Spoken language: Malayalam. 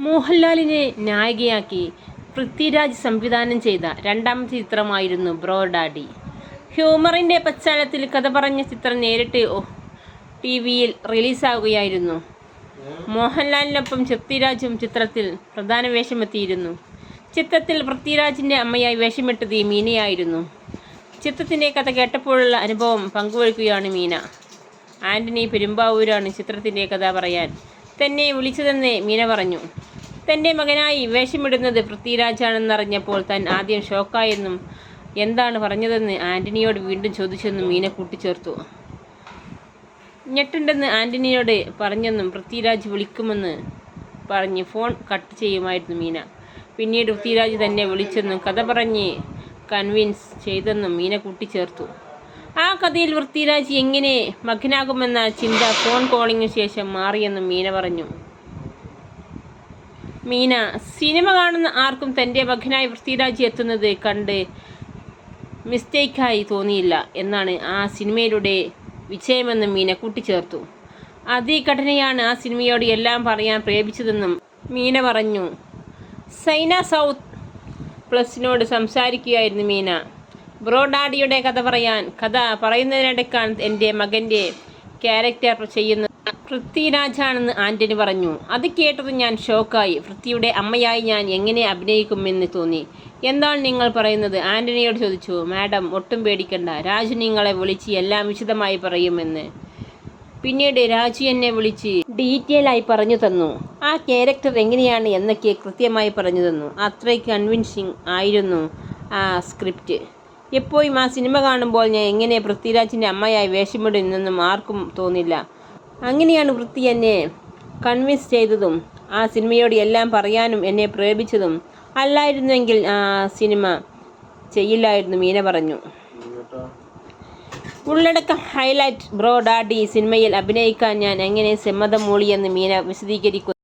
മോഹൻലാലിനെ നായികയാക്കി പൃഥ്വിരാജ് സംവിധാനം ചെയ്ത രണ്ടാമത്തെ ചിത്രമായിരുന്നു ബ്രോ ഡാഡി. ഹ്യൂമറിന്റെ പശ്ചാത്തലത്തിൽ കഥ പറഞ്ഞ ചിത്രം നേരിട്ട് ടി വിയിൽ റിലീസാവുകയായിരുന്നു. മോഹൻലാലിനൊപ്പം പൃഥ്വിരാജും ചിത്രത്തിൽ പ്രധാന വേഷമെത്തിയിരുന്നു. ചിത്രത്തിൽ പൃഥ്വിരാജിന്റെ അമ്മയായി വേഷമിട്ടത് മീനയായിരുന്നു. ചിത്രത്തിന്റെ കഥ കേട്ടപ്പോഴുള്ള അനുഭവം പങ്കുവയ്ക്കുകയാണ് മീന. ആന്റണി പെരുമ്പാവൂരാണ് ചിത്രത്തിന്റെ കഥ പറയാൻ തന്നെ വിളിച്ചതെന്ന് മീന പറഞ്ഞു. തന്റെ മകനായി വേഷമിടുന്നത് പൃഥ്വിരാജാണെന്നറിഞ്ഞപ്പോൾ താൻ ആദ്യം ഷോക്കായെന്നും എന്താണ് പറഞ്ഞതെന്ന് ആന്റണിയോട് വീണ്ടും ചോദിച്ചെന്നും മീന കൂട്ടിച്ചേർത്തു. ഞെട്ടുണ്ടെന്ന് ആന്റണിയോട് പറഞ്ഞെന്നും പൃഥ്വിരാജ് വിളിക്കുമെന്ന് പറഞ്ഞ് ഫോൺ കട്ട് ചെയ്യുമായിരുന്നു മീന. പിന്നീട് പൃഥ്വിരാജ് തന്നെ വിളിച്ചെന്നും കഥ പറഞ്ഞ് കൺവിൻസ് ചെയ്തെന്നും മീന കൂട്ടിച്ചേർത്തു. ആ കഥയിൽ പൃഥ്വിരാജ് എങ്ങനെ മഗ്നാകുമെന്ന ചിന്ത ഫോൺ കോളിങ്ങിന് ശേഷം മാറിയെന്നും മീന പറഞ്ഞു. മീന സിനിമ കാണുന്ന ആർക്കും തന്റെ മകനായി പൃഥ്വിരാജി എത്തുന്നത് കണ്ട് മിസ്റ്റേക്കായി തോന്നിയില്ല എന്നാണ് ആ സിനിമയിലൂടെ വിജയമെന്ന് മീന കൂട്ടിച്ചേർത്തു. അതേ ഘടനയാണ് ആ സിനിമയോട് എല്ലാം പറയാൻ പ്രേപിച്ചതെന്നും മീന പറഞ്ഞു. സൈന സൗത്ത് പ്ലസിനോട് സംസാരിക്കുകയായിരുന്നു മീന. ബ്രോ ഡാഡിയുടെ കഥ പറയാൻ കഥ പറയുന്നതിനിടയ്ക്കാണ് എന്റെ മകന്റെ ക്യാരക്ടർ ചെയ്യുന്നത്. പൃഥ്വിരാജാണെന്ന് ആന്റണി പറഞ്ഞു. അത് കേട്ടത് ഞാൻ ഷോക്കായി. പൃഥ്വിയുടെ അമ്മയായി ഞാൻ എങ്ങനെ അഭിനയിക്കുമെന്ന് തോന്നി. എന്താണ് നിങ്ങൾ പറയുന്നത്? ആന്റണിയോട് ചോദിച്ചു. മാഡം ഒട്ടും പേടിക്കണ്ട. രാജു നിങ്ങളെ വിളിച്ച് എല്ലാം വിശദമായി പറയുമെന്ന്. പിന്നീട് രാജു എന്നെ വിളിച്ച് ഡീറ്റെയിൽ ആയി പറഞ്ഞു തന്നു. ആ ക്യാരക്ടർ എങ്ങനെയാണ് എന്നൊക്കെ കൃത്യമായി പറഞ്ഞു തന്നു. അത്രയ്ക്ക് കൺവിൻസിങ് ആയിരുന്നു ആ സ്ക്രിപ്റ്റ്. എപ്പോഴും ആ സിനിമ കാണുമ്പോൾ ഞാൻ എങ്ങനെ പൃഥ്വിരാജിന്റെ അമ്മയായി വേഷമിടുന്നെന്നും ആർക്കും തോന്നില്ല. അങ്ങനെയാണ് വൃത്തി എന്നെ കൺവിൻസ് ചെയ്തതും ആ സിനിമയോട് എല്ലാം പറയാനും എന്നെ പ്രേരിപ്പിച്ചതും. അല്ലായിരുന്നെങ്കിൽ ആ സിനിമ ചെയ്യില്ലായിരുന്നു മീന പറഞ്ഞു. ഉള്ളടക്കം ഹൈലൈറ്റ് ബ്രോ ഡാഡി സിനിമയിൽ അഭിനയിക്കാൻ ഞാൻ എങ്ങനെ സമ്മതം മൂളിയെന്ന് മീന വിശദീകരിക്കുന്നു